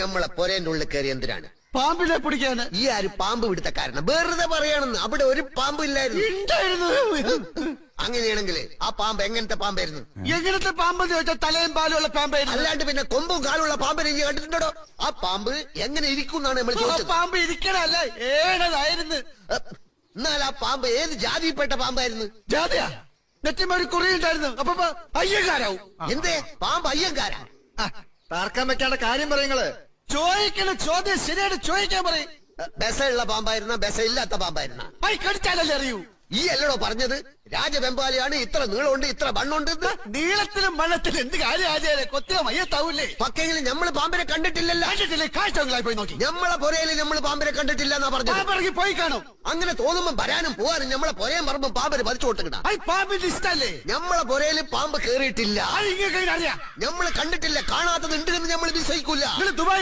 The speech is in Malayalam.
നമ്മളെ പൊരേന്റെ ഉള്ളിൽ കയറി എന്തിനാണ്? പാമ്പിനെ പിടിക്കാൻ ഈ ആര് പാമ്പ് പിടുത്തക്കാരന് വെറുതെ പറയണെന്ന്. അവിടെ ഒരു പാമ്പ് ഇല്ലായിരുന്നു. അങ്ങനെയാണെങ്കിൽ ആ പാമ്പ് എങ്ങനത്തെ പാമ്പായിരുന്നു? എങ്ങനത്തെ പാമ്പെന്ന് ചോദിച്ചാൽ തലയും പാലും ഉള്ള പാമ്പായിരുന്നു. അല്ലാണ്ട് പിന്നെ കൊമ്പും കാലുള്ള പാമ്പിനെ നീ കണ്ടിട്ടുണ്ടോ? ആ പാമ്പ് എങ്ങനെ ഇരിക്കും എന്നാണ് നമ്മൾ ചോദിച്ചത്. പാമ്പ് ഇരിക്കണല്ല ഏടതായിരുന്നു എന്നാൽ ആ പാമ്പ് ഏത് ജാതിയിൽപ്പെട്ട പാമ്പായിരുന്നു? ജാതിയാ. നെറ്റിമാരി കുറിയുണ്ടായിരുന്നു. അപ്പൊ അയ്യങ്കാരാവും. എന്തേ? പാമ്പ് അയ്യങ്കാരാ? തർക്കം വെക്കാണ്ട കാര്യം പറയുങ്ങൾ ചോദിക്കണ ചോദ്യം ശരിയായിട്ട് ചോദിക്കാൻ പറയും. ബെസയുള്ള പാമ്പായിരുന്ന ബെസ ഇല്ലാത്ത പാമ്പായിരുന്ന. പൈ കടിച്ചാലല്ലേ അറിയൂ. ഈ അല്ലടോ പറഞ്ഞത്? രാജവെമ്പാലിയാണ് ഇത്ര നീളമുണ്ട് ഇത്ര മണ്ണുണ്ട്. നീളത്തിലും മണ്ണത്തിലും എന്ത് കാര്യം ആചാര്യ കൊത്തിയ മയ്യത്താവൂലേ പക്കെങ്കിലും നമ്മൾ പാമ്പിനെ കണ്ടിട്ടില്ലല്ലോ. കണ്ടിട്ടില്ലേ? കാഴ്ചകളായി പോയി നോക്കി. നമ്മളെ പുരയിൽ നമ്മൾ പാമ്പിനെ കണ്ടിട്ടില്ല എന്നാ പറഞ്ഞു പോയി കാണും. അങ്ങനെ തോന്നുമ്പോ വരാനും പോവാനും നമ്മളെ പുരയും പറമ്പും പാമ്പിന് പതിച്ചു പാമ്പിന്റെ ഇഷ്ടല്ലേ? നമ്മളെ പുരയിൽ പാമ്പ് കേറിയിട്ടില്ല. നമ്മൾ കണ്ടിട്ടില്ല കാണാത്തത് ഉണ്ടെന്ന് നമ്മൾ വിശ്വസിക്കൂല. ദുബായ്